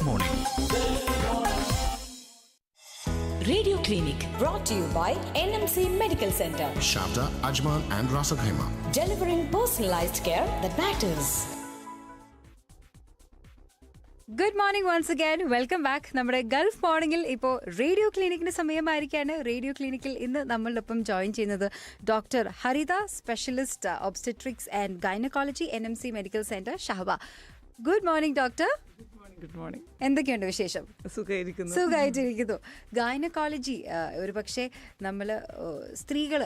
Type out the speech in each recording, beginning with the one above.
Morning. Radio Clinic brought to you by NMC Medical Center. Shabda, Ajman, and Rasa Khaima. Delivering personalized care that matters. Good morning once again welcome back നമ്മുടെ Gulf മോർണിംഗിൽ ഇപ്പോൾ radio ക്ലിനിക്കിന് സമയമായിരിക്കാണ് radio ക്ലിനിക്കിൽ ഇന്ന് നമ്മളുടെ ഒപ്പം join ചെയ്യുന്നത് doctor Haritha specialist obstetrics and gynaecology N M C medical centre Shahaba good morning doctor good morning എന്തൊക്കെയുണ്ട് വിശേഷം? സുഖമായിരിക്കുന്നു സുഖമായിട്ടിരിക്കുന്നു ഗൈനക്കോളജി ഒരു പക്ഷേ നമ്മൾ സ്ത്രീകൾ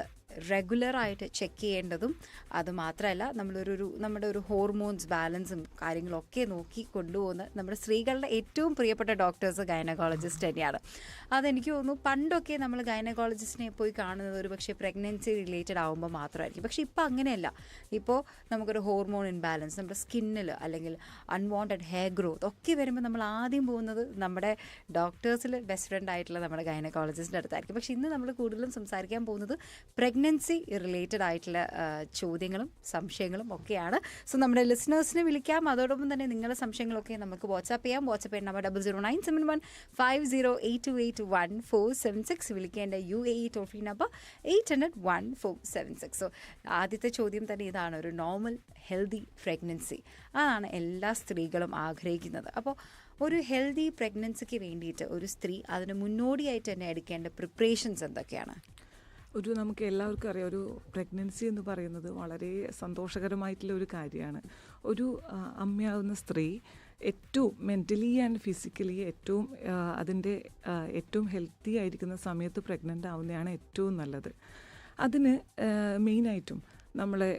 റെഗുലറായിട്ട് ചെക്ക് ചെയ്യേണ്ടതും അതുമാത്രമല്ല നമ്മളൊരു നമ്മുടെ ഒരു ഹോർമോൺസ് ബാലൻസും കാര്യങ്ങളൊക്കെ നോക്കി കൊണ്ടുപോകുന്ന നമ്മുടെ സ്ത്രീകളുടെ ഏറ്റവും പ്രിയപ്പെട്ട ഡോക്ടേഴ്സ് ഗൈനക്കോളജിസ്റ്റ് തന്നെയാണ്. അതെനിക്ക് തോന്നുന്നു പണ്ടൊക്കെ നമ്മൾ ഗൈനക്കോളജിസ്റ്റിനെ പോയി കാണുന്നത് ഒരു പക്ഷേ പ്രഗ്നൻസി റിലേറ്റഡ് ആകുമ്പോൾ മാത്രമായിരിക്കും. പക്ഷേ ഇപ്പോൾ അങ്ങനെയല്ല. ഇപ്പോൾ നമുക്കൊരു ഹോർമോൺ ഇൻബാലൻസ് നമ്മുടെ സ്കിന്നിൽ അല്ലെങ്കിൽ അൺവാണ്ടഡ് ഹെയർ ഗ്രോത്ത് ഒക്കെ വരുമ്പോൾ നമ്മൾ ആദ്യം പോകുന്നത് നമ്മുടെ ഡോക്ടേഴ്സിൽ ബെസ്റ്റ് ഫ്രണ്ട് ആയിട്ടുള്ള നമ്മുടെ ഗൈനക്കോളജിസ്റ്റിന്റെ അടുത്തായിരിക്കും. പക്ഷേ ഇന്ന് നമ്മൾ കൂടുതലും സംസാരിക്കാൻ പോകുന്നത് പ്രഗ്നൻസി റിലേറ്റഡ് ആയിട്ടുള്ള ചോദ്യങ്ങളും സംശയങ്ങളും ഒക്കെയാണ്. സോ നമ്മുടെ ലിസണേഴ്സിനെ വിളിക്കാം. അതോടൊപ്പം തന്നെ നിങ്ങളുടെ സംശയങ്ങളൊക്കെ നമുക്ക് വാട്സാപ്പ് ചെയ്യാം. WhatsApp number double zero nine seven one five zero eight two eight one four seven six വിളിക്കേണ്ട U A E toll free number eight hundred one four seven six so ആദ്യത്തെ ചോദ്യം തന്നെ ഇതാണ്. ഒരു നോർമൽ ഹെൽത്തി പ്രഗ്നൻസി അതാണ് എല്ലാ സ്ത്രീകളും ആഗ്രഹിക്കുന്നത്. അപ്പോൾ ഒരു ഹെൽത്തി പ്രഗ്നൻസിക്ക് വേണ്ടിയിട്ട് ഒരു സ്ത്രീ അതിന് മുന്നോടിയായിട്ട് തന്നെ എടുക്കേണ്ട പ്രിപ്പറേഷൻസ് എന്തൊക്കെയാണ്? ഒരു നമുക്ക് എല്ലാവർക്കും അറിയാം ഒരു പ്രഗ്നൻസി എന്ന് പറയുന്നത് വളരെ സന്തോഷകരമായിട്ടുള്ള ഒരു കാര്യമാണ്. ഒരു അമ്മയാവുന്ന സ്ത്രീ ഏറ്റവും മെന്റലി ആൻഡ് ഫിസിക്കലി ഏറ്റവും അതിന്റെ ഏറ്റവും ഹെൽത്തി ആയിരിക്കുന്ന സമയത്ത് പ്രഗ്നന്റ് ആവുന്നതാണ് ഏറ്റവും നല്ലത്. അതിന് മെയിനായിട്ടും നമ്മളെ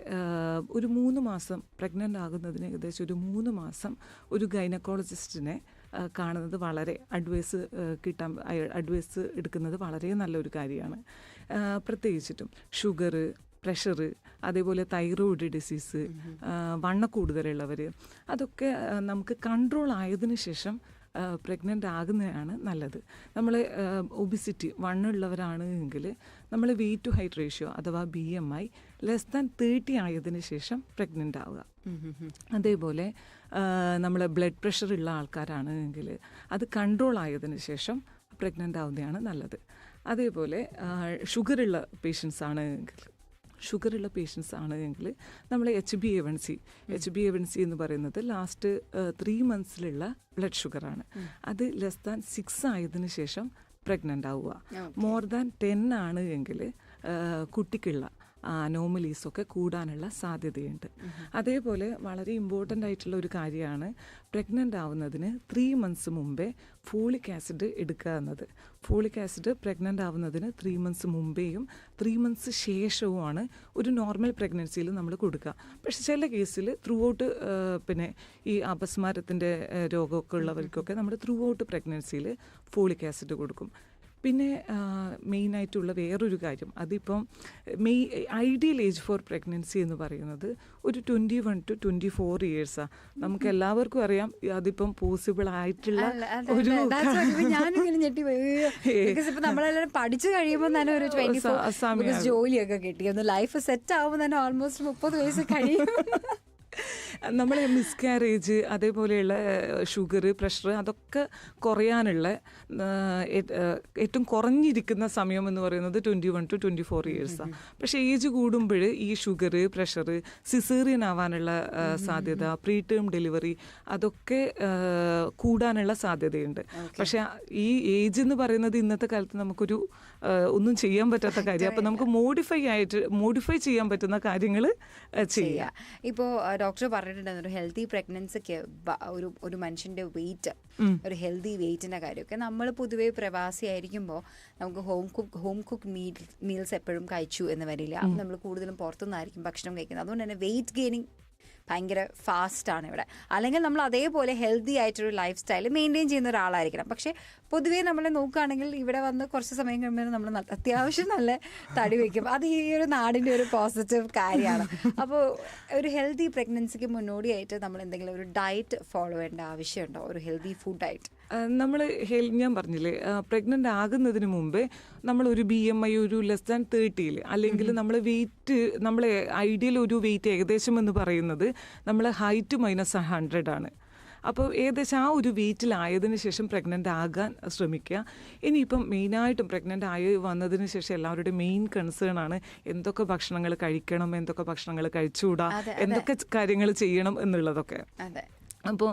ഒരു മൂന്ന് മാസം പ്രഗ്നന്റ് ആകുന്നതിന് ഏകദേശം ഒരു മൂന്ന് മാസം ഒരു ഗൈനക്കോളജിസ്റ്റിനെ കാണുന്നത് വളരെ അഡ്വൈസ് കിട്ടാൻ അഡ്വൈസ് എടുക്കുന്നത് വളരെ നല്ലൊരു കാര്യമാണ്. പ്രത്യേകിച്ചിട്ടും ഷുഗർ പ്രഷർ അതേപോലെ തൈറോയിഡ് ഡിസീസ് വണ്ണ കൂടുതലുള്ളവർ അതൊക്കെ നമുക്ക് കൺട്രോൾ ആയതിന് ശേഷം പ്രഗ്നന്റ് ആകുന്നതാണ് നല്ലത്. നമ്മൾ ഒബിസിറ്റി വണ്ണുള്ളവരാണ് എങ്കിൽ നമ്മൾ വെയിറ്റ് ടു ഹൈറ്റ് റേഷ്യോ അഥവാ B M I less than thirty ആയതിനു ശേഷം പ്രഗ്നന്റ് ആവുക. അതേപോലെ നമ്മൾ ബ്ലഡ് പ്രഷർ ഉള്ള ആൾക്കാരാണ് എങ്കിൽ അത് കൺട്രോൾ ആയതിന് ശേഷം പ്രഗ്നന്റ് ആവുന്നതാണ് നല്ലത്. അതേപോലെ ഷുഗറുള്ള പേഷ്യൻസ് ആണ് എങ്കിൽ ഷുഗറുള്ള പേഷ്യൻസ് ആണ് എങ്കിൽ നമ്മൾ H B A one C H B A one C എന്ന് പറയുന്നത് ലാസ്റ്റ് ത്രീ മന്ത്സിലുള്ള ബ്ലഡ് ഷുഗറാണ് അത് ലെസ് ദാൻ സിക്സ് ആയതിന് ശേഷം പ്രഗ്നന്റ് ആവുക. മോർ ദാൻ ടെൻ ആണ് എങ്കിൽ കുട്ടിക്കുള്ള അനോമലീസ് ഒക്കെ കൂടാനുള്ള സാധ്യതയുണ്ട്. അതേപോലെ വളരെ ഇമ്പോർട്ടന്റ് ആയിട്ടുള്ള ഒരു കാര്യമാണ് പ്രഗ്നന്റ് ആവുന്നതിന് ത്രീ മന്ത്സ് മുമ്പേ ഫോളിക് ആസിഡ് എടുക്കുക എന്നത്. ഫോളിക് ആസിഡ് പ്രഗ്നന്റ് ആവുന്നതിന് ത്രീ മന്ത്സ് മുമ്പേയും ത്രീ മന്ത്സ് ശേഷവുമാണ് ഒരു നോർമൽ പ്രഗ്നൻസിയിൽ നമ്മൾ കൊടുക്കുക. പക്ഷെ ചില കേസിൽ ത്രൂ ഔട്ട് പിന്നെ ഈ അപസ്മാരത്തിന്റെ രോഗമൊക്കെ ഉള്ളവർക്കൊക്കെ നമ്മൾ ത്രൂ ഔട്ട് പ്രഗ്നൻസിയിൽ ഫോളിക് ആസിഡ് കൊടുക്കും. പിന്നെ മെയിനായിട്ടുള്ള വേറൊരു കാര്യം. അതിപ്പം may ideal age for pregnancy എന്ന് പറയുന്നത് ഒരു twenty one to twenty four ഇയേഴ്സാണ് നമുക്ക് എല്ലാവർക്കും അറിയാം അതിപ്പം പോസിബിൾ ആയിട്ടുള്ള ഒരു നമ്മളെല്ലാരും പഠിച്ചു കഴിയുമ്പോൾ തന്നെ ഒരു. ജോലിയൊക്കെ കിട്ടി. ഒന്ന് ലൈഫ് സെറ്റ് ആവുമ്പോൾ തന്നെ ഓൾമോസ്റ്റ് മുപ്പത് വയസ്സ് കഴിയും. നമ്മളെ മിസ്കാരേജ് അതേപോലെയുള്ള ഷുഗർ പ്രഷർ അതൊക്കെ കുറയാനുള്ള ഏറ്റവും കുറഞ്ഞിരിക്കുന്ന സമയം എന്ന് പറയുന്നത് twenty one to twenty four ഇയേഴ്സാണ് പക്ഷേ ഏജ് കൂടുമ്പോൾ ഈ ഷുഗർ പ്രഷർ സിസേറിയൻ ആവാനുള്ള സാധ്യത പ്രീ ടേം ഡെലിവറി അതൊക്കെ കൂടാനുള്ള സാധ്യതയുണ്ട്. പക്ഷേ ഈ ഏജ് എന്ന് പറയുന്നത് ഇന്നത്തെ കാലത്ത് നമുക്കൊരു ഒന്നും ചെയ്യാൻ പറ്റാത്ത കാര്യം. അപ്പം നമുക്ക് മോഡിഫൈ ആയിട്ട് മോഡിഫൈ ചെയ്യാൻ പറ്റുന്ന കാര്യങ്ങൾ ചെയ്യാം. ഇപ്പോൾ ഡോക്ടർ പറഞ്ഞിട്ടുണ്ടായിരുന്നു ഒരു ഹെൽത്തി പ്രഗ്നൻസിക്ക് ഒരു ഒരു മനുഷ്യന്റെ വെയിറ്റ് ഒരു ഹെൽത്തി വെയിറ്റിന്റെ കാര്യമൊക്കെ. നമ്മൾ പൊതുവേ പ്രവാസി ആയിരിക്കുമ്പോൾ നമുക്ക് home cook home cook meal meals എപ്പോഴും കഴിച്ചു എന്ന് വരില്ല. നമ്മൾ കൂടുതലും പുറത്തുനിന്നായിരിക്കും ഭക്ഷണം കഴിക്കുന്നത്. അതുകൊണ്ട് തന്നെ വെയിറ്റ് ഗെയിനിങ് ഭയങ്കര ഫാസ്റ്റാണ് ഇവിടെ. അല്ലെങ്കിൽ നമ്മൾ അതേപോലെ ഹെൽത്തി ആയിട്ടൊരു ലൈഫ് സ്റ്റൈൽ മെയിന്റെയിൻ ചെയ്യുന്ന ഒരാളായിരിക്കണം. പക്ഷേ പൊതുവേ നമ്മൾ നോക്കുകയാണെങ്കിൽ ഇവിടെ വന്ന് കുറച്ച് സമയം കഴിയുമ്പോൾ നമ്മൾ അത്യാവശ്യം നല്ല തടി വയ്ക്കും. അത് ഈ ഒരു നാടിന്റെ ഒരു പോസിറ്റീവ് കാര്യമാണ്. അപ്പോൾ ഒരു ഹെൽത്തി പ്രഗ്നൻസിക്ക് മുന്നോടിയായിട്ട് നമ്മൾ എന്തെങ്കിലും ഒരു ഡയറ്റ് ഫോളോ ചെയ്യേണ്ട ആവശ്യമുണ്ടോ? ഒരു ഹെൽത്തി ഫുഡ് ഡയറ്റ് നമ്മൾ ഹെൽ ഞാൻ പറഞ്ഞില്ലേ പ്രഗ്നന്റ് ആകുന്നതിന് മുമ്പേ നമ്മൾ ഒരു ബി എം ഐ ഒരു ലെസ് ദാൻ തേർട്ടിയിൽ അല്ലെങ്കിൽ നമ്മൾ വെയിറ്റ് നമ്മളെ ഐഡിയൽ ഒരു വെയിറ്റ് ഏകദേശം എന്ന് പറയുന്നത് നമ്മൾ ഹൈറ്റ് മൈനസ് ഹൺഡ്രഡ് ആണ്. അപ്പോൾ ഏകദേശം ആ ഒരു വെയിറ്റിലായതിന് ശേഷം പ്രഗ്നന്റ് ആകാൻ ശ്രമിക്കുക. ഇനിയിപ്പം മെയിനായിട്ടും പ്രഗ്നന്റ് ആയി വന്നതിന് ശേഷം എല്ലാവരുടെയും മെയിൻ കൺസേൺ ആണ് എന്തൊക്കെ ഭക്ഷണങ്ങൾ കഴിക്കണം എന്തൊക്കെ ഭക്ഷണങ്ങൾ കഴിച്ചുകൂടാ എന്തൊക്കെ കാര്യങ്ങൾ ചെയ്യണം എന്നുള്ളതൊക്കെ. അതെ. അപ്പോൾ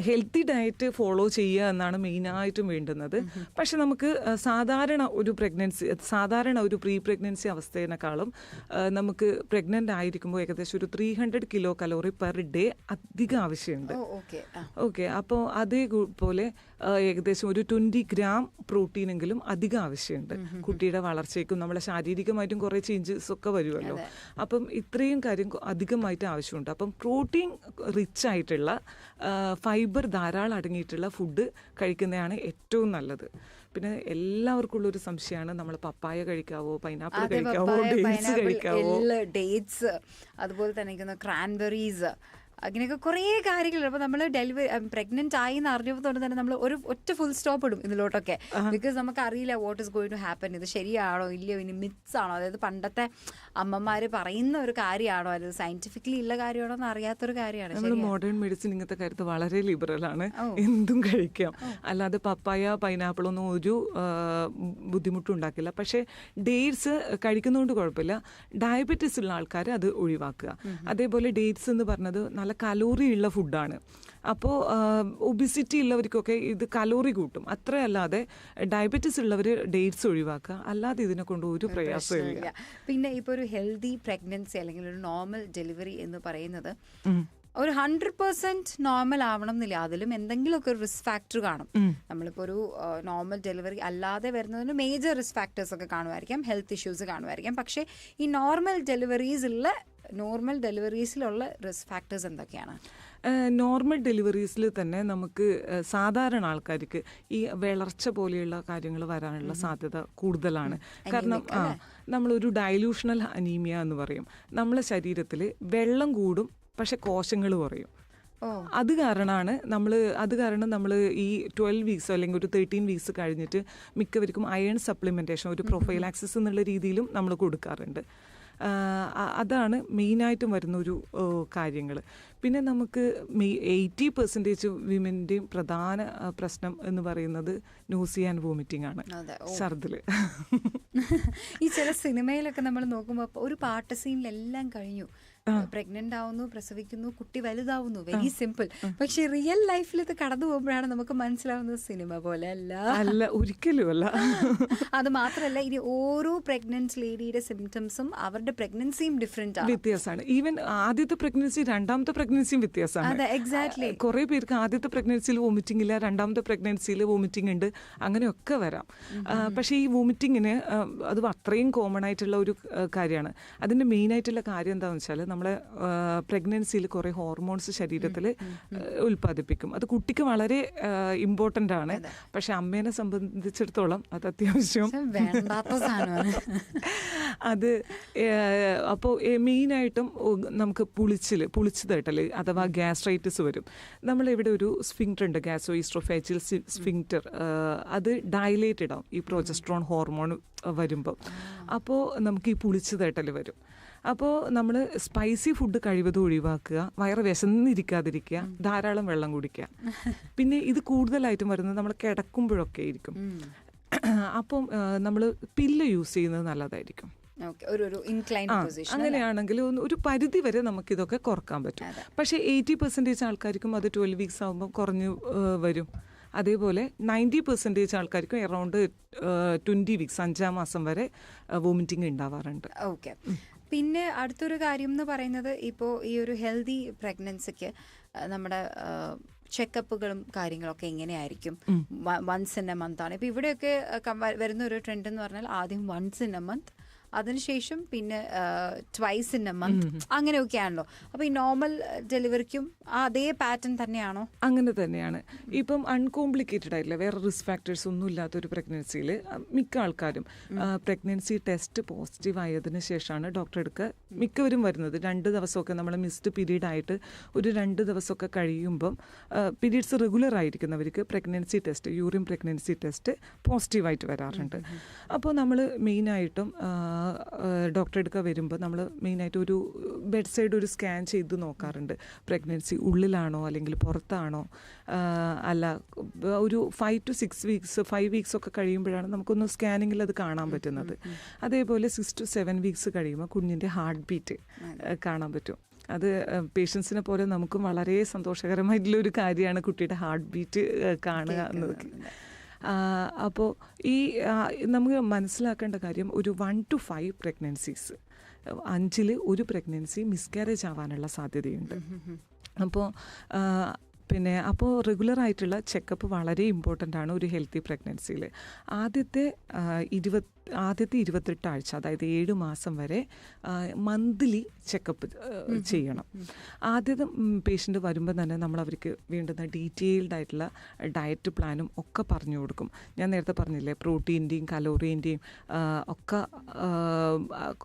ഹെൽത്തി ഡയറ്റ് ഫോളോ ചെയ്യുക എന്നാണ് മെയിനായിട്ടും വേണ്ടുന്നത്. പക്ഷെ നമുക്ക് സാധാരണ ഒരു പ്രഗ്നൻസി സാധാരണ ഒരു പ്രീ പ്രഗ്നൻസി അവസ്ഥേനേക്കാളും ആ, നമുക്ക് പ്രഗ്നന്റ് ആയിരിക്കുമ്പോൾ ഏകദേശം ഒരു three hundred kilo calorie per day അധികം ആവശ്യമുണ്ട്. ഓക്കെ അപ്പോൾ അതേപോലെ ഏകദേശം ഒരു ട്വന്റി ഗ്രാം പ്രോട്ടീനെങ്കിലും അധികം ആവശ്യമുണ്ട്. കുട്ടിയുടെ വളർച്ചയ്ക്കും നമ്മളെ ശാരീരികമായിട്ടും കുറേ ചേഞ്ചസ് ഒക്കെ വരുമല്ലോ. അപ്പം ഇത്രയും കാര്യം അധികമായിട്ട് ആവശ്യമുണ്ട്. അപ്പം പ്രോട്ടീൻ റിച്ച് ആയിട്ടുള്ള ഫൈബർ ധാരാളം അടങ്ങിയിട്ടുള്ള ഫുഡ് കഴിക്കുന്നതാണ് ഏറ്റവും നല്ലത്. പിന്നെ എല്ലാവർക്കും ഉള്ളൊരു സംശയമാണ് നമ്മൾ പപ്പായ കഴിക്കാവോ പൈനാപ്പിൾ കഴിക്കാവോ ഡേറ്റ്സ് കഴിക്കാവോ? ഡേറ്റ്സ് അതുപോലെ തന്നെ ക്രാൻബെറീസ് അങ്ങനെയൊക്കെ കുറേ കാര്യങ്ങളുണ്ട്. അപ്പോൾ നമ്മൾ ഡെലിവറി പ്രഗ്നന്റ് ആയി എന്ന് അറിഞ്ഞപ്പോൾ തന്നെ നമ്മൾ ഒരു ഒറ്റ ഫുൾ സ്റ്റോപ്പ് ഇടും ഇതിലോട്ടൊക്കെ. ബിക്കോസ് നമുക്ക് അറിയില്ല what is going to happen ഇത് ശരിയാണോ ഇല്ലയോ ഇനി മിത്സ് ആണോ? അതായത് പണ്ടത്തെ അമ്മമാർ പറയുന്ന ഒരു കാര്യമാണോ? അതായത് സയന്റിഫിക്കലി ഉള്ള കാര്യമാണോ എന്ന് അറിയാത്തൊരു കാര്യമാണ്. നമ്മൾ മോഡേൺ മെഡിസിൻ ഇങ്ങനത്തെ കാര്യത്തിൽ വളരെ ലിബറൽ ആണ്. എന്തും കഴിക്കാം. അല്ലാതെ പപ്പായ പൈനാപ്പിൾ ഒന്നും ഒരു ബുദ്ധിമുട്ടും ഉണ്ടാക്കില്ല. പക്ഷേ ഡേറ്റ്സ് കഴിക്കുന്നതുകൊണ്ട് കുഴപ്പമില്ല. ഡയബറ്റീസ് ഉള്ള ആൾക്കാർ അത് ഒഴിവാക്കുക. അതേപോലെ ഡേറ്റ്സ് എന്ന് പറഞ്ഞത് നല്ല കലോറി ഉള്ള ഫുഡാണ്. അപ്പോൾ ഒബിസിറ്റി ഉള്ളവർക്കൊക്കെ ഇത് കലോറി കൂട്ടും. അത്രയല്ലാതെ ഡയബറ്റിസ് ഉള്ളവർ ഡേറ്റ്സ് ഒഴിവാക്കുക. അല്ലാതെ ഇതിനെ കൊണ്ട് ഒരു പ്രയാസമില്ല പിന്നെ ഇപ്പോൾ ഒരു ഹെൽത്തി പ്രഗ്നൻസി അല്ലെങ്കിൽ ഒരു നോർമൽ ഡെലിവറി എന്ന് പറയുന്നത് ഒരു ഹൺഡ്രഡ് പെർസെന്റ് നോർമൽ ആവണം എന്നില്ല. അതിലും എന്തെങ്കിലുമൊക്കെ ഒരു റിസ്ക് ഫാക്ടർ കാണും. നമ്മളിപ്പോൾ ഒരു നോർമൽ ഡെലിവറി അല്ലാതെ വരുന്നതിന് മേജർ റിസ്ക് ഫാക്ടേഴ്സ് ഒക്കെ കാണുമായിരിക്കാം. ഹെൽത്ത് ഇഷ്യൂസ് കാണുമായിരിക്കാം. പക്ഷേ ഈ നോർമൽ ഡെലിവറീസുള്ള നോർമൽ ഡെലിവറീസിലുള്ള റിസ്ക് ഫാക്ടേഴ്സ് എന്തൊക്കെയാണ്? നോർമൽ ഡെലിവറീസിൽ തന്നെ നമുക്ക് സാധാരണ ആൾക്കാർക്ക് ഈ വിളർച്ച പോലെയുള്ള കാര്യങ്ങൾ വരാനുള്ള സാധ്യത കൂടുതലാണ്. കാരണം ആ നമ്മളൊരു ഡയലൂഷണൽ അനീമിയ എന്ന് പറയും. നമ്മളെ ശരീരത്തിൽ വെള്ളം കൂടും പക്ഷെ കോശങ്ങൾ കുറയും. അത് കാരണമാണ് നമ്മൾ അത് കാരണം നമ്മൾ ഈ ട്വൽവ് വീക്സ് അല്ലെങ്കിൽ ഒരു തേർട്ടീൻ വീക്സ് കഴിഞ്ഞിട്ട് മിക്കവർക്കും അയൺ സപ്ലിമെന്റേഷൻ ഒരു പ്രൊഫൈലാക്സിസ് എന്നുള്ള രീതിയിലും നമ്മൾ കൊടുക്കാറുണ്ട്. അതാണ് മെയിനായിട്ടും വരുന്ന ഒരു കാര്യങ്ങൾ പിന്നെ നമുക്ക് മെയ് എയ്റ്റി പെർസെന്റേജ് വിമന്റെയും പ്രധാന പ്രശ്നം എന്ന് പറയുന്നത് നോസി ആൻഡ് വോമിറ്റിംഗ് ആണ്. ഛർദിൽ ഈ ചില സിനിമയിലൊക്കെ നമ്മൾ നോക്കുമ്പോൾ ഒരു പാട്ട് സീനിലെല്ലാം കഴിഞ്ഞു. പ്രഗ്നന്റ് ആവുന്നു പ്രസവിക്കുന്നു കുട്ടി വലുതാവുന്നു വെരി സിമ്പിൾ പക്ഷെ റിയൽ ലൈഫിൽ ഇത് കടന്നു പോകുമ്പോഴാണ് നമുക്ക് മനസ്സിലാവുന്നത് സിനിമ പോലെ അല്ല. അല്ല ഒരിക്കലും അല്ല. അത് മാത്രമല്ല ഇനി ഓരോ പ്രഗ്നന്റ് ലേഡിയുടെ സിംറ്റംസും അവരുടെ പ്രഗ്നൻസിയും ഡിഫറെന്റ് ആണ്. വ്യത്യാസമാണ്. ഈവൻ ആദ്യത്തെ പ്രഗ്നൻസി രണ്ടാമത്തെ പ്രഗ്നൻസിയും വ്യത്യാസമാണ്. അതെ, എക്സാക്ട്ലി കുറെ പേർക്ക് ആദ്യത്തെ പ്രഗ്നൻസിയിൽ വോമിറ്റിംഗ് ഇല്ല രണ്ടാമത്തെ പ്രഗ്നൻസിയിൽ വോമിറ്റിംഗ് ഉണ്ട് അങ്ങനെയൊക്കെ വരാം. പക്ഷെ ഈ വോമിറ്റിങ്ങിന് അത് അത്രയും കോമൺ ആയിട്ടുള്ള ഒരു കാര്യമാണ്. അതിന്റെ മെയിൻ ആയിട്ടുള്ള കാര്യം എന്താണെന്ന് വെച്ചാൽ നമ്മളെ പ്രഗ്നൻസിയിൽ കുറേ ഹോർമോൺസ് ശരീരത്തിൽ ഉൽപ്പാദിപ്പിക്കും. അത് കുട്ടിക്ക് വളരെ ഇമ്പോർട്ടന്റ് ആണ്. പക്ഷെ അമ്മേനെ സംബന്ധിച്ചിടത്തോളം അത് അത്യാവശ്യം അത് അപ്പോൾ മെയിനായിട്ടും നമുക്ക് പുളിച്ചിൽ പുളിച്ചു തട്ടൽ അഥവാ ഗ്യാസ്ട്രൈറ്റിസ് വരും. നമ്മളിവിടെ ഒരു സ്ഫിങ്റ്റർ ഉണ്ട് ഗ്യാസോ ഈസ്ട്രോഫാച്ചിൽ സ്ഫിങ്റ്റർ അത് ഡയലേറ്റഡ് ആവും ഈ പ്രോജസ്ട്രോൺ ഹോർമോൺ വരുമ്പോൾ അപ്പോൾ നമുക്ക് ഈ പുളിച്ചു തട്ടൽ വരും. അപ്പോൾ നമ്മൾ സ്പൈസി ഫുഡ് കഴിവതും ഒഴിവാക്കുക വയറ് വിശന്നിരിക്കാതിരിക്കുക ധാരാളം വെള്ളം കുടിക്കുക. പിന്നെ ഇത് കൂടുതലായിട്ടും വരുന്നത് നമ്മൾ കിടക്കുമ്പോഴൊക്കെ ആയിരിക്കും. അപ്പം നമ്മൾ പില്ല് യൂസ് ചെയ്യുന്നത് നല്ലതായിരിക്കും. അങ്ങനെയാണെങ്കിൽ ഒരു പരിധി വരെ നമുക്ക് ഇതൊക്കെ കുറയ്ക്കാൻ പറ്റും. പക്ഷേ എയ്റ്റി പെർസെന്റേജ് ആൾക്കാർക്കും അത് ട്വൽവ് വീക്സ് ആകുമ്പോൾ കുറഞ്ഞു വരും. അതേപോലെ നയന്റി പെർസെന്റേജ് ആൾക്കാർക്കും എറൗണ്ട് ട്വന്റി വീക്സ് അഞ്ചാം മാസം വരെ വോമിറ്റിംഗ് ഉണ്ടാവാറുണ്ട്. ഓക്കെ. പിന്നെ അടുത്തൊരു കാര്യം എന്ന് പറയുന്നത് ഇപ്പോൾ ഈ ഒരു ഹെൽത്തി പ്രഗ്നൻസിക്ക് നമ്മുടെ ചെക്കപ്പുകളും കാര്യങ്ങളൊക്കെ എങ്ങനെയായിരിക്കും? വൺസ് ഇൻ എ മന്ത് ആണ്. ഇപ്പൊ ഇവിടെയൊക്കെ വരുന്ന ഒരു ട്രെൻഡ് എന്ന് പറഞ്ഞാൽ ആദ്യം വൺസ് ഇൻ എ മന്ത് അതിനുശേഷം പിന്നെ ട്വൈസ് ഇൻ എ മന്ത് അങ്ങനെയൊക്കെയാണല്ലോ. അപ്പൊ ഈ നോർമൽ ഡെലിവറിക്കും അതേ പാറ്റേൺ തന്നെയാണോ? അങ്ങനെ തന്നെയാണ്. ഇപ്പം അൺകോംപ്ലിക്കേറ്റഡ് ആയിട്ടില്ല. വേറെ റിസ്ക് ഫാക്ടേഴ്സ് ഒന്നും ഇല്ലാത്ത ഒരു പ്രഗ്നൻസിയിൽ മിക്ക ആൾക്കാരും പ്രഗ്നൻസി ടെസ്റ്റ് പോസിറ്റീവ് ആയതിന് ശേഷമാണ് ഡോക്ടർ എടുക്കുക മിക്കവരും വരുന്നത് രണ്ട് ദിവസമൊക്കെ നമ്മൾ മിസ്ഡ് പീരീഡ് ആയിട്ട് ഒരു രണ്ട് ദിവസമൊക്കെ കഴിയുമ്പം periods regular ആയിരിക്കുന്നവർക്ക് pregnancy test urine pregnancy test പോസിറ്റീവായിട്ട് വരാറുണ്ട്. അപ്പോൾ നമ്മൾ മെയിനായിട്ടും ഡോക്ടറെ എടുക്കാൻ വരുമ്പോൾ നമ്മൾ മെയിനായിട്ട് ഒരു ബെഡ് സൈഡ് ഒരു സ്കാൻ ചെയ്ത് നോക്കാറുണ്ട്. പ്രഗ്നൻസി ഉള്ളിലാണോ അല്ലെങ്കിൽ പുറത്താണോ? അല്ല ഒരു five to six weeks five weeks ഒക്കെ കഴിയുമ്പോഴാണ് നമുക്കൊന്ന് സ്കാനിങ്ങിൽ അത് കാണാൻ പറ്റുന്നത്. അതേപോലെ സിക്സ് ടു സെവൻ വീക്സ് കഴിയുമ്പോൾ കുഞ്ഞിന്റെ ഹാർട്ട് ബീറ്റ് കാണാൻ പറ്റും. അത് പേഷ്യൻസിനെ പോലെ നമുക്കും വളരെ സന്തോഷകരമായിട്ടുള്ള ഒരു കാര്യമാണ് കുട്ടിയുടെ ഹാർട്ട് ബീറ്റ് കാണുക എന്നതൊക്കെ. അപ്പോൾ ഈ നമുക്ക് മനസ്സിലാക്കേണ്ട കാര്യം ഒരു വൺ ടു ഫൈവ് പ്രഗ്നൻസീസ് അഞ്ചിൽ ഒരു പ്രഗ്നൻസി മിസ്കാരേജ് ആവാനുള്ള സാധ്യതയുണ്ട്. അപ്പോൾ പിന്നെ അപ്പോൾ റെഗുലർ ആയിട്ടുള്ള ചെക്കപ്പ് വളരെ ഇമ്പോർട്ടന്റ് ആണ് ഒരു ഹെൽത്തി പ്രഗ്നൻസിയിൽ ആദ്യത്തെ ആ, ഇരുപത് ആദ്യത്തെ ഇരുപത്തെട്ട് ആഴ്ച അതായത് ഏഴ് മാസം വരെ മന്ത്ലി ചെക്കപ്പ് ചെയ്യണം. ആദ്യത്തെ പേഷ്യന്റ് വരുമ്പോൾ തന്നെ നമ്മൾ അവർക്ക് വേണ്ടുന്ന ഡീറ്റെയിൽഡ് ആയിട്ടുള്ള ഡയറ്റ് പ്ലാനും ഒക്കെ പറഞ്ഞു കൊടുക്കും. ഞാൻ നേരത്തെ പറഞ്ഞില്ലേ പ്രോട്ടീന്റെയും കലോറീന്റെയും ഒക്കെ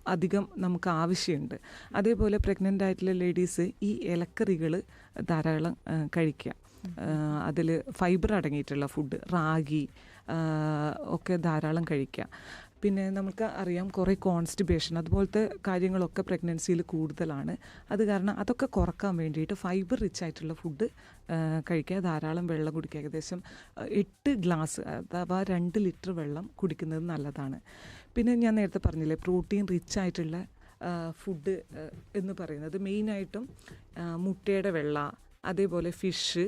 അധികം നമുക്ക് ആവശ്യമുണ്ട്. അതേപോലെ പ്രഗ്നന്റ് ആയിട്ടുള്ള ലേഡീസ് ഈ ഇലക്കറികൾ ധാരാളം കഴിക്കുക. അതിൽ ഫൈബർ അടങ്ങിയിട്ടുള്ള ഫുഡ് റാഗി ഒക്കെ ധാരാളം കഴിക്കുക. പിന്നെ നമുക്ക് അറിയാം കുറേ കോൺസ്റ്റിബേഷൻ അതുപോലത്തെ കാര്യങ്ങളൊക്കെ പ്രഗ്നൻസിയിൽ കൂടുതലാണ്. അത് കാരണം അതൊക്കെ കുറയ്ക്കാൻ വേണ്ടിയിട്ട് ഫൈബർ റിച്ച് ആയിട്ടുള്ള ഫുഡ് കഴിക്കുക. ധാരാളം വെള്ളം കുടിക്കുക. ഏകദേശം എട്ട് ഗ്ലാസ് അഥവാ രണ്ട് ലിറ്റർ വെള്ളം കുടിക്കുന്നത് നല്ലതാണ്. പിന്നെ ഞാൻ നേരത്തെ പറഞ്ഞില്ലേ പ്രോട്ടീൻ റിച്ച് ആയിട്ടുള്ള ഫുഡ് എന്ന് പറയുന്നത് മെയിനായിട്ടും മുട്ടയുടെ വെള്ള അതേപോലെ ഫിഷ്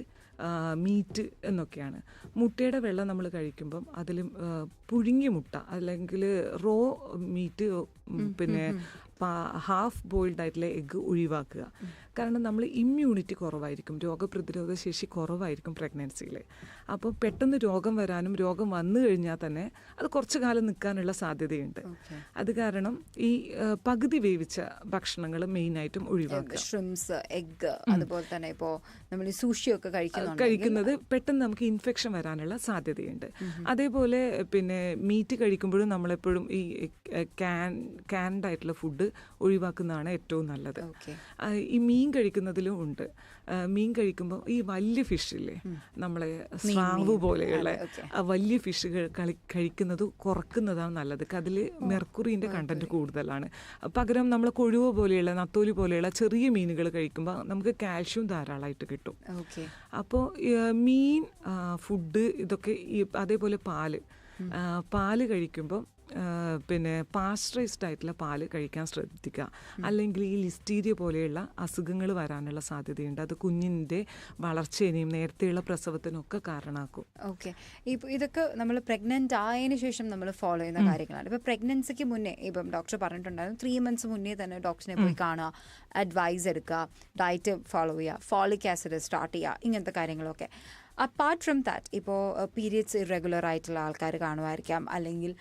മീറ്റ് എന്നൊക്കെയാണ്. മുട്ടയുടെ വെള്ളം നമ്മൾ കഴിക്കുമ്പം അതിൽ പുഴുങ്ങിയ മുട്ട അല്ലെങ്കിൽ റോ മീറ്റ് പിന്നെ ഹാഫ് ബോയിൽഡ് ആയിട്ടുള്ള എഗ്ഗ് ഒഴിവാക്കുക. കാരണം നമ്മൾ ഇമ്മ്യൂണിറ്റി കുറവായിരിക്കും. രോഗപ്രതിരോധ ശേഷി കുറവായിരിക്കും പ്രഗ്നൻസിയിൽ അപ്പോൾ പെട്ടെന്ന് രോഗം വരാനും രോഗം വന്നു കഴിഞ്ഞാൽ തന്നെ അത് കുറച്ചു കാലം നിൽക്കാനുള്ള സാധ്യതയുണ്ട്. അത് കാരണം ഈ പകുതി വേവിച്ച ഭക്ഷണങ്ങൾ മെയിനായിട്ടും ഒഴിവാക്കുക. ഷ്രിംസ് എഗ് അതുപോലെ തന്നെ ഇപ്പോൾ നമ്മൾ സൂഷിയൊക്കെ കഴിക്കുന്നുണ്ടെങ്കിൽ കഴിക്കുന്നത് പെട്ടെന്ന് നമുക്ക് ഇൻഫെക്ഷൻ വരാനുള്ള സാധ്യതയുണ്ട്. അതേപോലെ പിന്നെ മീറ്റ് കഴിക്കുമ്പോഴും നമ്മളെപ്പോഴും ഈ ക്യാൻ ക്യാൻഡ് ആയിട്ടുള്ള ഫുഡ് ഒഴിവാക്കുന്നതാണ് ഏറ്റവും നല്ലത്. ഈ മീൻ കഴിക്കുന്നതിലും ഉണ്ട്. മീൻ കഴിക്കുമ്പോൾ ഈ വലിയ ഫിഷില്ലേ നമ്മളെ സ്രാവ് പോലെയുള്ള വലിയ ഫിഷുകൾ കളി കഴിക്കുന്നത് കുറക്കുന്നതാണ് നല്ലത്. അതിൽ മെർക്കുറിന്റെ കണ്ടന്റ് കൂടുതലാണ്. പകരം നമ്മൾ കൊഴുവ പോലെയുള്ള നത്തോലി പോലെയുള്ള ചെറിയ മീനുകൾ കഴിക്കുമ്പോൾ നമുക്ക് കാൽഷ്യം ധാരാളമായിട്ട് കിട്ടും. അപ്പോൾ മീൻ ഫുഡ് ഇതൊക്കെ ഈ അതേപോലെ പാൽ പാൽ കഴിക്കുമ്പോൾ ആ, പിന്നെ പാസ്ചറൈസ്ഡ് ആയിട്ടുള്ള പാൽ കഴിക്കാൻ ശ്രദ്ധിക്കുക. അല്ലെങ്കിൽ ഈ ലിസ്റ്റീരിയ പോലെയുള്ള അസുഖങ്ങൾ വരാനുള്ള സാധ്യതയുണ്ട്. അത് കുഞ്ഞിന്റെ വളർച്ചേനെയും നേരത്തെയുള്ള പ്രസവത്തിനൊക്കെ കാരണമാക്കും. ഓക്കെ ഇപ്പോൾ ഇതൊക്കെ നമ്മൾ പ്രഗ്നന്റ് ആയതിനു ശേഷം നമ്മൾ ഫോളോ ചെയ്യുന്ന കാര്യങ്ങളാണ്. ഇപ്പോൾ പ്രഗ്നൻസിക്ക് മുന്നേ ഇപ്പം ഡോക്ടർ പറഞ്ഞിട്ടുണ്ടായിരുന്നു ത്രീ മന്ത്സ് മുന്നേ തന്നെ ഡോക്ടറിനെ പോയി കാണുക അഡ്വൈസ് എടുക്കുക ഡയറ്റ് ഫോളോ ചെയ്യുക ഫോളിക് ആസിഡ് സ്റ്റാർട്ട് ചെയ്യുക ഇങ്ങനത്തെ കാര്യങ്ങളൊക്കെ. അപ്പാർട്ട് ഫ്രം ദാറ്റ് ഇപ്പോൾ പീരിയഡ്സ് ഇറഗുലർ ആയിട്ടുള്ള ആൾക്കാർ കാണുമായിരിക്കാം. അല്ലെങ്കിൽ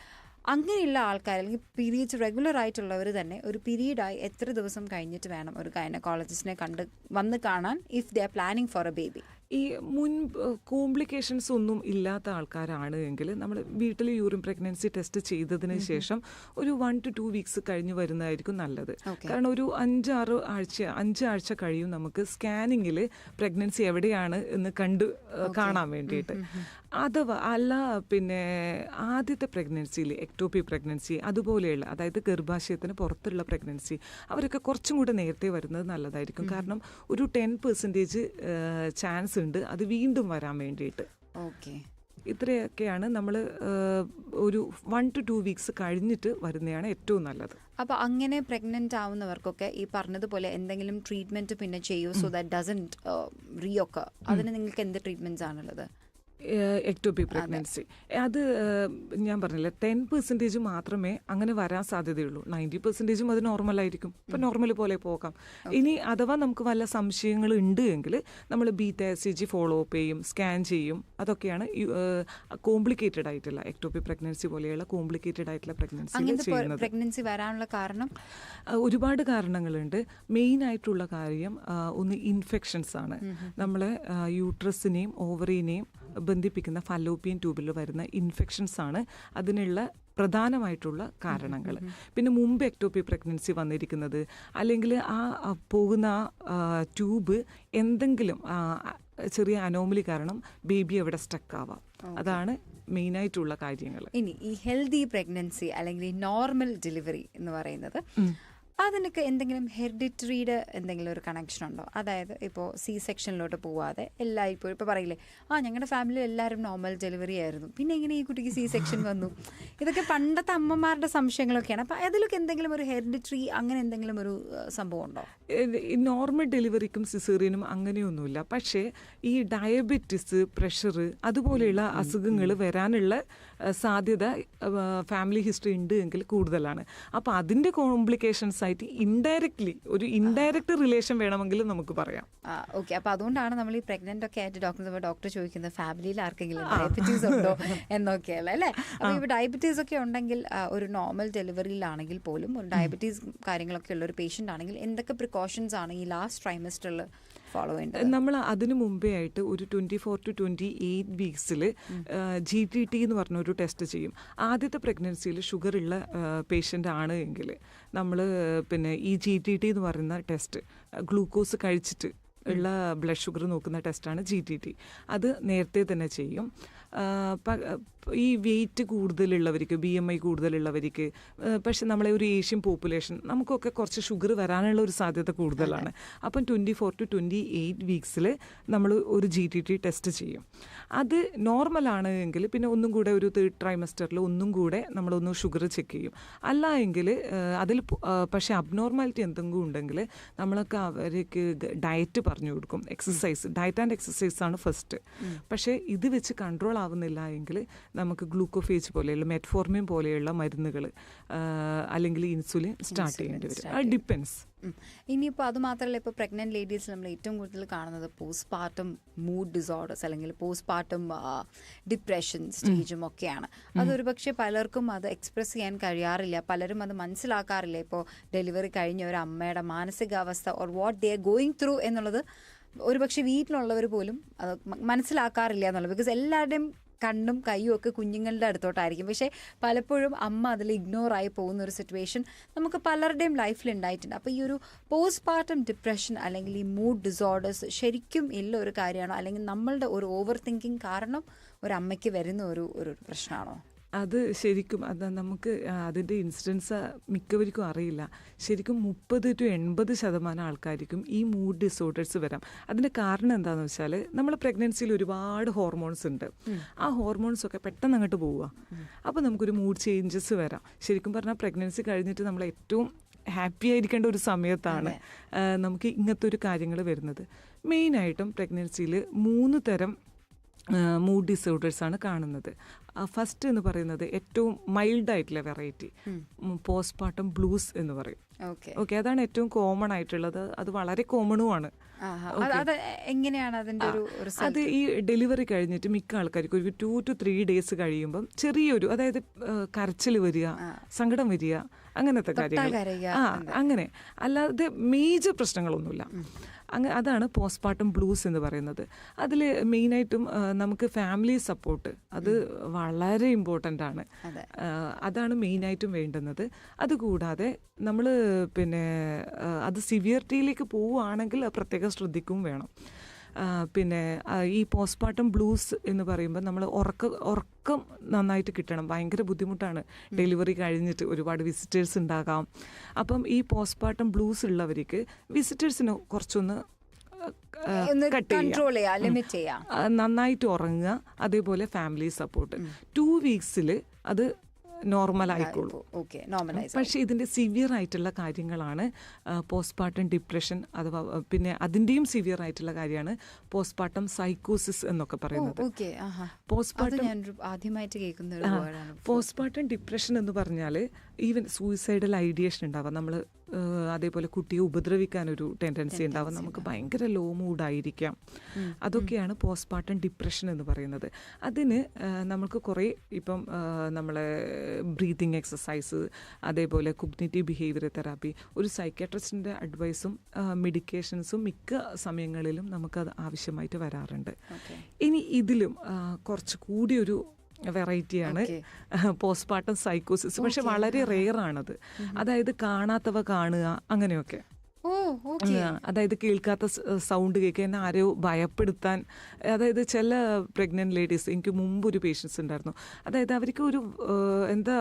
അങ്ങനെയുള്ള ആൾക്കാർ അല്ലെങ്കിൽ പീരീഡ്സ് റെഗുലർ ആയിട്ടുള്ളവർ തന്നെ ഒരു പീരീഡായി എത്ര ദിവസം കഴിഞ്ഞിട്ട് വേണം ഒരു ഗൈനക്കോളജിസ്റ്റിനെ കണ്ട് വന്ന് കാണാൻ if they are planning for a baby ഈ മുൻ കോംപ്ലിക്കേഷൻസ് ഒന്നും ഇല്ലാത്ത ആൾക്കാരാണ് എങ്കിൽ നമ്മൾ വീട്ടിൽ യൂറിൻ പ്രഗ്നൻസി ടെസ്റ്റ് ചെയ്തതിന് ശേഷം ഒരു വൺ ടു ടു വീക്സ് കഴിഞ്ഞ് വരുന്നതായിരിക്കും നല്ലത്. കാരണം ഒരു അഞ്ചാറ് ആഴ്ച അഞ്ച് ആഴ്ച കഴിയും നമുക്ക് സ്കാനിങ്ങിൽ പ്രഗ്നൻസി എവിടെയാണ് എന്ന് കണ്ട് കാണാൻ വേണ്ടിയിട്ട്. അഥവാ അല്ല പിന്നെ ആദ്യത്തെ പ്രഗ്നൻസിയിൽ എക്ടോപ്പി പ്രഗ്നൻസി അതുപോലെയുള്ള അതായത് ഗർഭാശയത്തിന് പുറത്തുള്ള പ്രഗ്നൻസി അവരൊക്കെ കുറച്ചും കൂടെ നേരത്തെ വരുന്നത് നല്ലതായിരിക്കും. കാരണം ഒരു ടെൻ പെർസെന്റേജ് ചാൻസ് ഉണ്ട്. അത് വീണ്ടും വരാൻ വേണ്ടിയിട്ട്. ഓക്കെ. ഇത്രയൊക്കെയാണ് നമ്മൾ ഒരു വൺ ടു ടു വീക്സ് കഴിഞ്ഞിട്ട് വരുന്നതാണ് ഏറ്റവും നല്ലത്. അപ്പോൾ അങ്ങനെ പ്രഗ്നന്റ് ആവുന്നവർക്കൊക്കെ ഈ പറഞ്ഞതുപോലെ എന്തെങ്കിലും ട്രീറ്റ്മെന്റ് പിന്നെ ചെയ്യൂ സോ ദാറ്റ് ഡസന്റ് റീയൊക്കെ അതിന് നിങ്ങൾക്ക് എന്ത് ട്രീറ്റ്മെന്റ്സ് ആണുള്ളത്? എക്ടോപി പ്രഗ്നൻസി അത്. ഞാൻ പറഞ്ഞില്ല ടെൻ പെർസെന്റേജ് മാത്രമേ അങ്ങനെ വരാൻ സാധ്യതയുള്ളൂ. നയന്റി പെർസെന്റേജും അത് നോർമലായിരിക്കും ഇപ്പം നോർമൽ പോലെ പോകാം. ഇനി അഥവാ നമുക്ക് വല്ല സംശയങ്ങൾ ഉണ്ട് എങ്കിൽ നമ്മൾ beta C G follow up ചെയ്യും സ്കാൻ ചെയ്യും. അതൊക്കെയാണ് കോംപ്ലിക്കേറ്റഡ് ആയിട്ടുള്ള എക്ടോപി പ്രഗ്നൻസി പോലെയുള്ള കോംപ്ലിക്കേറ്റഡ് ആയിട്ടുള്ള പ്രഗ്നൻസി പ്രഗ്നൻസി വരാനുള്ള കാരണം? ഒരുപാട് കാരണങ്ങളുണ്ട്. മെയിൻ ആയിട്ടുള്ള കാര്യം ഒന്ന് ഇൻഫെക്ഷൻസ് ആണ്. നമ്മളെ യൂട്രസിനെയും ഓവറിനെയും ബന്ധിപ്പിക്കുന്ന ഫലോപ്പിയൻ ട്യൂബിൽ വരുന്ന ഇൻഫെക്ഷൻസ് ആണ് അതിനുള്ള പ്രധാനമായിട്ടുള്ള കാരണങ്ങൾ. പിന്നെ മുമ്പ് എക്ടോപ്പി പ്രഗ്നൻസി വന്നിരിക്കുന്നത് അല്ലെങ്കിൽ ആ പോകുന്ന ആ ട്യൂബ് എന്തെങ്കിലും ചെറിയ അനോമലി കാരണം ബേബി അവിടെ സ്റ്റക്ക് ആവാം. അതാണ് മെയിനായിട്ടുള്ള കാര്യങ്ങൾ. ഇനി ഈ ഹെൽത്തി പ്രഗ്നൻസി അല്ലെങ്കിൽ നോർമൽ ഡെലിവറി എന്ന് പറയുന്നത് അതിനൊക്കെ എന്തെങ്കിലും ഹെറിഡിറ്ററിയുടെ എന്തെങ്കിലും ഒരു കണക്ഷൻ ഉണ്ടോ? അതായത് ഇപ്പോൾ സി സെക്ഷനിലോട്ട് പോവാതെ എല്ലായ്പ്പോഴും ഇപ്പോൾ പറയില്ലേ ആ ഞങ്ങളുടെ ഫാമിലി എല്ലാവരും നോർമൽ ഡെലിവറി ആയിരുന്നു. പിന്നെ എങ്ങനെ ഈ കുട്ടിക്ക് സി സെക്ഷൻ വന്നു? ഇതൊക്കെ പണ്ടത്തെ അമ്മമാരുടെ സംശയങ്ങളൊക്കെയാണ്. അപ്പോൾ അതിലൊക്കെ എന്തെങ്കിലും ഒരു ഹെറിഡിറ്ററി അങ്ങനെ എന്തെങ്കിലും ഒരു സംഭവം ഉണ്ടോ? നോർമൽ ഡെലിവറിക്കും സിസേറിയനും അങ്ങനെയൊന്നുമില്ല. പക്ഷേ ഈ ഡയബറ്റിസ് പ്രഷർ അതുപോലെയുള്ള അസുഖങ്ങൾ വരാനുള്ള സാധ്യത ഫാമിലി ഹിസ്റ്ററി ഉണ്ട് എങ്കിൽ കൂടുതലാണ്. അപ്പോൾ അതിന്റെ കോംപ്ലിക്കേഷൻസ് ആയിട്ട് ഇൻഡയറക്ട്ലി ഒരു ഇൻഡയറക്റ്റ് റിലേഷൻ വേണമെങ്കിൽ നമുക്ക് പറയാം. ഓക്കെ അപ്പൊ അതുകൊണ്ടാണ് നമ്മൾ ഈ പ്രഗ്നന്റ് ഒക്കെ ആയിട്ട് ഡോക്ടർ ഡോക്ടർ ചോദിക്കുന്നത് ഫാമിലിയിൽ ആർക്കെങ്കിലും ഡയബറ്റീസ് ഉണ്ടോ എന്നൊക്കെയല്ല അല്ലേ? അപ്പൊ ഇപ്പൊ ഡയബറ്റീസ് ഒക്കെ ഉണ്ടെങ്കിൽ ഒരു നോർമൽ ഡെലിവറിയിലാണെങ്കിൽ പോലും ഒരു ഡയബറ്റീസ് കാര്യങ്ങളൊക്കെ ഉള്ള ഒരു പേഷ്യന്റ് ആണെങ്കിൽ എന്തൊക്കെ പ്രിക്കോഷൻസ് ആണ് ഈ ലാസ്റ്റ് ട്രൈമസ്റ്ററിൽ ഫോളോ ചെയ്യേണ്ടത്. നമ്മൾ അതിനു മുമ്പേ ആയിട്ട് ഒരു twenty four to twenty eight വീക്സിൽ G T T എന്ന് പറഞ്ഞ ഒരു ടെസ്റ്റ് ചെയ്യും. ആദ്യത്തെ പ്രഗ്നൻസിയിൽ ഷുഗർ ഉള്ള പേഷ്യന്റ് ആണ് എങ്കിൽ നമ്മൾ പിന്നെ ഈ ജി ടി ടി എന്ന് പറയുന്ന ടെസ്റ്റ് ഗ്ലൂക്കോസ് കഴിച്ചിട്ട് ഉള്ള ബ്ലഡ് ഷുഗർ നോക്കുന്ന ടെസ്റ്റാണ് ജി ടി ടി അത് നേരത്തെ തന്നെ ചെയ്യും. ഈ വെയിറ്റ് കൂടുതലുള്ളവർക്ക് ബി എം ഐ കൂടുതലുള്ളവർക്ക് പക്ഷെ നമ്മളെ ഒരു ഏഷ്യൻ പോപ്പുലേഷൻ നമുക്കൊക്കെ കുറച്ച് ഷുഗർ വരാനുള്ള ഒരു സാധ്യത കൂടുതലാണ്. അപ്പം twenty four to twenty eight വീക്സിൽ നമ്മൾ ഒരു ജി ടി ടി ടെസ്റ്റ് ചെയ്യും. അത് നോർമൽ ആണ് എങ്കിൽ പിന്നെ ഒന്നും കൂടെ ഒരു തേർഡ് ട്രൈമസ്റ്ററിൽ ഒന്നും കൂടെ നമ്മളൊന്ന് ഷുഗർ ചെക്ക് ചെയ്യും. അല്ല എങ്കിൽ അതിൽ പക്ഷെ പക്ഷേ അബ്നോർമാലിറ്റി എന്തെങ്കിലും ഉണ്ടെങ്കിൽ നമ്മളൊക്കെ അവർക്ക് ഡയറ്റ് പറഞ്ഞു കൊടുക്കും. എക്സസൈസ് ഡയറ്റ് ആൻഡ് എക്സസൈസ് ആണ് ഫസ്റ്റ് പക്ഷേ ഇത് വെച്ച് കൺട്രോൾ ആവുന്നില്ല എങ്കിൽ നമുക്ക് ഗ്ലൂക്കോഫേജ് പോലെയുള്ള മെറ്റ്ഫോർമിൻ പോലെയുള്ള മരുന്നുകൾ അല്ലെങ്കിൽ ഇൻസുലിൻ സ്റ്റാർട്ട് ചെയ്യേണ്ടി വരും. അത് ഡിപ്പെൻസ്. ഇനിയിപ്പോൾ അത് മാത്രമല്ല ഇപ്പോൾ പ്രഗ്നന്റ് ലേഡീസ് നമ്മൾ ഏറ്റവും കൂടുതൽ കാണുന്നത് പോസ്റ്റ് പാർട്ടം മൂഡ് ഡിസോർഡേഴ്സ് അല്ലെങ്കിൽ പോസ്റ്റ് പാർട്ടം ഡിപ്രഷൻ സ്റ്റേജും ഒക്കെയാണ്. അതൊരു പക്ഷേ പലർക്കും അത് എക്സ്പ്രസ് ചെയ്യാൻ കഴിയാറില്ല. പലരും അത് മനസ്സിലാക്കാറില്ല. ഇപ്പോൾ ഡെലിവറി കഴിഞ്ഞ ഒരു അമ്മയുടെ മാനസികാവസ്ഥ or what they are going through എന്നുള്ളത് ഒരുപക്ഷെ വീട്ടിലുള്ളവർ പോലും അത് മനസ്സിലാക്കാറില്ല എന്നുള്ളത്. ബിക്കോസ് എല്ലാവരുടെയും കണ്ണും കൈയും ഒക്കെ കുഞ്ഞുങ്ങളുടെ അടുത്തോട്ടായിരിക്കും. പക്ഷേ പലപ്പോഴും അമ്മ അതിൽ ഇഗ്നോറായി പോകുന്ന ഒരു സിറ്റുവേഷൻ നമുക്ക് പലരുടെയും ലൈഫിൽ ഉണ്ടായിട്ടുണ്ട്. അപ്പോൾ ഈ ഒരു പോസ്റ്റ് പാർട്ടം ഡിപ്രഷൻ അല്ലെങ്കിൽ ഈ മൂഡ് ഡിസോർഡേഴ്സ് ശരിക്കും ഇല്ല ഒരു കാര്യമാണോ? അല്ലെങ്കിൽ നമ്മളുടെ ഒരു ഓവർ തിങ്കിങ് കാരണം ഒരു അമ്മയ്ക്ക് വരുന്ന ഒരു ഒരു പ്രശ്നമാണോ? അത് ശരിക്കും അത് നമുക്ക് അതിന്റെ ഇൻസിഡൻസ് മിക്കവർക്കും അറിയില്ല. ശരിക്കും മുപ്പത് ടു എൺപത് ശതമാനം ആൾക്കാർക്കും ഈ മൂഡ് ഡിസോർഡേഴ്സ് വരാം. അതിന്റെ കാരണം എന്താണെന്ന് വെച്ചാൽ നമ്മൾ പ്രഗ്നൻസിയിൽ ഒരുപാട് ഹോർമോൺസ് ഉണ്ട്. ആ ഹോർമോൺസ് ഒക്കെ പെട്ടെന്ന് അങ്ങോട്ട് പോവുക. അപ്പോൾ നമുക്കൊരു മൂഡ് ചേഞ്ചസ് വരാം. ശരിക്കും പറഞ്ഞാൽ പ്രഗ്നൻസി കഴിഞ്ഞിട്ട് നമ്മൾ ഏറ്റവും ഹാപ്പി ആയിരിക്കേണ്ട ഒരു സമയത്താണ് നമുക്ക് ഇങ്ങനത്തെ ഒരു കാര്യങ്ങൾ വരുന്നത്. മെയിനായിട്ടും പ്രഗ്നൻസിയിൽ മൂന്ന് തരം മൂഡ് ഡിസോർഡേഴ്സ് ആണ് കാണുന്നത്. ഫസ്റ്റ് എന്ന് പറയുന്നത് ഏറ്റവും മൈൽഡ് ആയിട്ടുള്ള വെറൈറ്റി പോസ്റ്റ്മോർട്ടം ബ്ലൂസ് എന്ന് പറയും. ഓക്കെ. ഓക്കെ അതാണ് ഏറ്റവും കോമൺ ആയിട്ടുള്ളത്. അത് വളരെ കോമണുമാണ് അത് എങ്ങനെയാണ് അതിന്റെ ഒരു അത് ഈ ഡെലിവറി കഴിഞ്ഞിട്ട് മിക്ക ആൾക്കാർക്ക് ഒരു ടു ടു ത്രീ ഡേയ്സ് കഴിയുമ്പം ചെറിയൊരു അതായത് കരച്ചിൽ വരിക സങ്കടം വരിക അങ്ങനത്തെ കാര്യങ്ങൾ ആ അങ്ങനെ. അല്ലാതെ മേജർ പ്രശ്നങ്ങളൊന്നുമില്ല. അങ്ങ് അതാണ് പോസ്റ്റ്മോർട്ടം ബ്ലൂസ് എന്ന് പറയുന്നത്. അതിൽ മെയിനായിട്ടും നമുക്ക് ഫാമിലി സപ്പോർട്ട് അത് വളരെ ഇമ്പോർട്ടന്റ് ആണ്. അതാണ് മെയിനായിട്ടും വേണ്ടുന്നത്. അതുകൂടാതെ നമ്മൾ പിന്നെ അത് സിവിയറിറ്റിയിലേക്ക് പോവുകയാണെങ്കിൽ പ്രത്യേകം ശ്രദ്ധിക്കുകയും വേണം. പിന്നെ ഈ പോസ്റ്റ്മോർട്ടം ബ്ലൂസ് എന്ന് പറയുമ്പോൾ നമ്മൾ ഉറക്ക ഉറക്കം നന്നായിട്ട് കിട്ടണം. ഭയങ്കര ബുദ്ധിമുട്ടാണ്. ഡെലിവറി കഴിഞ്ഞിട്ട് ഒരുപാട് വിസിറ്റേഴ്സ് ഉണ്ടാകാം. അപ്പം ഈ പോസ്റ്റ്മോർട്ടം ബ്ലൂസ് ഉള്ളവർക്ക് വിസിറ്റേഴ്സിന് കുറച്ചൊന്ന് കൺട്രോൾ ചെയ്യാം. ലിമിറ്റ് ചെയ്യാം നന്നായിട്ട് ഉറങ്ങുക അതേപോലെ ഫാമിലി സപ്പോർട്ട് ടു വീക്സിൽ അത് നോർമൽ ആയിക്കോളും നോർമലൈസ് പക്ഷേ ഇതിന്റെ സിവിയർ ആയിട്ടുള്ള കാര്യങ്ങളാണ് പോസ്റ്റ്പാർട്ടം ഡിപ്രഷൻ അഥവാ പിന്നെ അതിന്റെയും സിവിയർ ആയിട്ടുള്ള കാര്യമാണ് പോസ്റ്റ്പാർട്ടം സൈക്കോസിസ് എന്നൊക്കെ പറയുന്നത്. ഓക്കെ പോസ്റ്റ്പാർട്ടം ആദ്യമായിട്ട് കേൾക്കുന്ന പോസ്റ്റ്മോർട്ടം ഡിപ്രഷൻ എന്ന് പറഞ്ഞാൽ ഈവൻ സൂയിസൈഡൽ ഐഡിയേഷൻ ഉണ്ടാവാം. നമ്മൾ അതേപോലെ കുട്ടിയെ ഉപദ്രവിക്കാൻ ഒരു ടെൻഡൻസി ഉണ്ടാവും. നമുക്ക് ഭയങ്കര ലോ മൂഡായിരിക്കാം അതൊക്കെയാണ് പോസ്റ്റ്മോർട്ടം ഡിപ്രഷൻ എന്ന് പറയുന്നത്. അതിന് നമുക്ക് കുറേ ഇപ്പം നമ്മളെ ബ്രീതിങ് എക്സസൈസ് അതേപോലെ കുഗ്നിറ്റീവ് ബിഹേവിയർ തെറാപ്പി ഒരു സൈക്കാട്രിസ്റ്റിന്റെ അഡ്വൈസും മെഡിക്കേഷൻസും മിക്ക സമയങ്ങളിലും നമുക്കത് ആവശ്യമായിട്ട് വരാറുണ്ട്. ഇനി ഇതിലും കുറച്ച് കൂടി കൂടിയൊരു വെറൈറ്റിയാണ്. പോസ്റ്റ്മോർട്ടം സൈക്കോസിസ്. പക്ഷെ വളരെ റെയർ ആണത് അതായത് കാണാത്തവ കാണുക അങ്ങനെയൊക്കെ. അതായത് കേൾക്കാത്ത സൗണ്ട് കേൾക്കുക എന്നെ ആരോ ഭയപ്പെടുത്താൻ. അതായത് ചില പ്രഗ്നന്റ് ലേഡീസ് എനിക്ക് മുമ്പ് ഒരു പേഷ്യൻസ് ഉണ്ടായിരുന്നു. അതായത് അവർക്ക് ഒരു എന്താ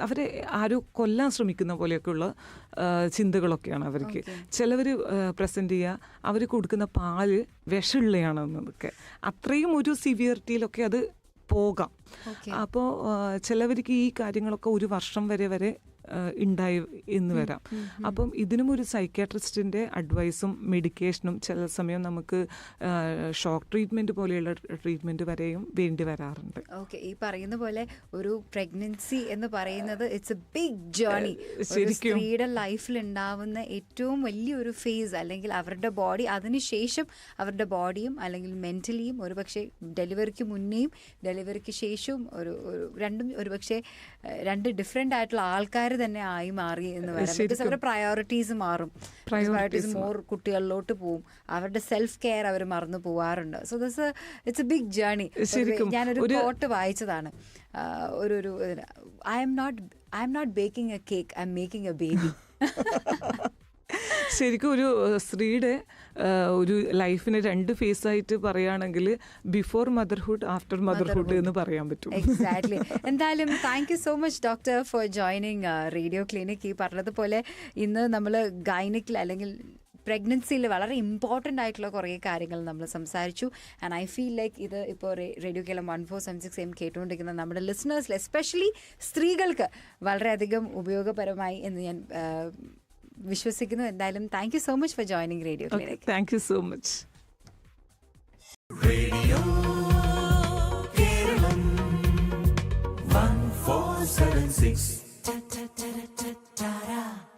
അവരെ ആരോ കൊല്ലാൻ ശ്രമിക്കുന്ന പോലെയൊക്കെയുള്ള ചിന്തകളൊക്കെയാണ് അവർക്ക്. ചിലവർ പ്രസന്റ് ചെയ്യുക അവർ കൊടുക്കുന്ന പാൽ വിഷമുള്ളതാണെന്നൊക്കെ അത്രയും ഒരു സിവിയറിറ്റിയിലൊക്കെ അത് പോകാം. അപ്പോൾ ചിലവർക്ക് ഈ കാര്യങ്ങളൊക്കെ ഒരു വർഷം വരെ വരെ ഉണ്ടായി എന്ന് വരാം. അപ്പം ഇതിനും ഒരു സൈക്യാട്രിസ്റ്റിന്റെ അഡ്വൈസും മെഡിക്കേഷനും ചില സമയം നമുക്ക് ഷോക്ക് ട്രീറ്റ്മെന്റ് പോലെയുള്ള ട്രീറ്റ്മെന്റ് വരെയും വേണ്ടി വരാറുണ്ട്. ഓക്കെ ഈ പറയുന്ന പോലെ ഒരു പ്രഗ്നൻസി എന്ന് പറയുന്നത് ഇറ്റ്സ് എ ബിഗ് ശരിക്കും. സ്ത്രീയുടെ ലൈഫിൽ ഉണ്ടാവുന്ന ഏറ്റവും വലിയൊരു ഫേസ് അല്ലെങ്കിൽ അവരുടെ ബോഡി അതിനുശേഷം അവരുടെ ബോഡിയും അല്ലെങ്കിൽ മെന്റലിയും ഒരുപക്ഷെ ഡെലിവറിക്ക് മുന്നേയും ഡെലിവറിക്ക് ശേഷവും ഒരു രണ്ടും ഒരുപക്ഷെ രണ്ട് ഡിഫറെന്റ് ആയിട്ടുള്ള ആൾക്കാർ തന്നെ ആയി മാറി എന്ന് പറയാം അവരുടെ പ്രയോറിറ്റീസ് മാറും. പ്രയോറിറ്റീസ് മോർ കുട്ടികളിലോട്ട് പോവും. അവരുടെ സെൽഫ് കെയർ അവർ മറന്നു പോവാറുണ്ട്. So this it's a big journey. ഞാനൊരു കോട്ട് വായിച്ചതാണ്. ഒരു ഒരു I'm not I'm not baking a cake I'm making a baby ശരിക്കും ഒരു സ്ത്രീയുടെ ഒരു ലൈഫിന് രണ്ട് ഫേസ് ആയിട്ട് പറയുകയാണെങ്കിൽ ബിഫോർ മദർഹുഡ് ആഫ്റ്റർ മദർഹുഡ് എന്ന് പറയാൻ പറ്റും. എക്സാക്ട്ലി എന്തായാലും thank you so much doctor for joining radio clinic ഈ പറഞ്ഞതുപോലെ ഇന്ന് നമ്മൾ ഗൈനിക്കിൽ അല്ലെങ്കിൽ പ്രഗ്നൻസിയിൽ വളരെ ഇമ്പോർട്ടന്റ് ആയിട്ടുള്ള കുറേ കാര്യങ്ങൾ നമ്മൾ സംസാരിച്ചു. ആൻഡ് ഐ ഫീൽ ലൈക്ക് ഇത് ഇപ്പോൾ radio Keralam one four seven six M കേട്ടുകൊണ്ടിരിക്കുന്ന നമ്മുടെ ലിസണേഴ്സിൽ എസ്പെഷ്യലി സ്ത്രീകൾക്ക് വളരെയധികം ഉപയോഗപരമായി എന്ന് ഞാൻ വിശ്വസിക്കുന്നു എന്തായാലും thank you so much for joining radio thank you so much radio Keralam 1476 ta ta ta ta ta ta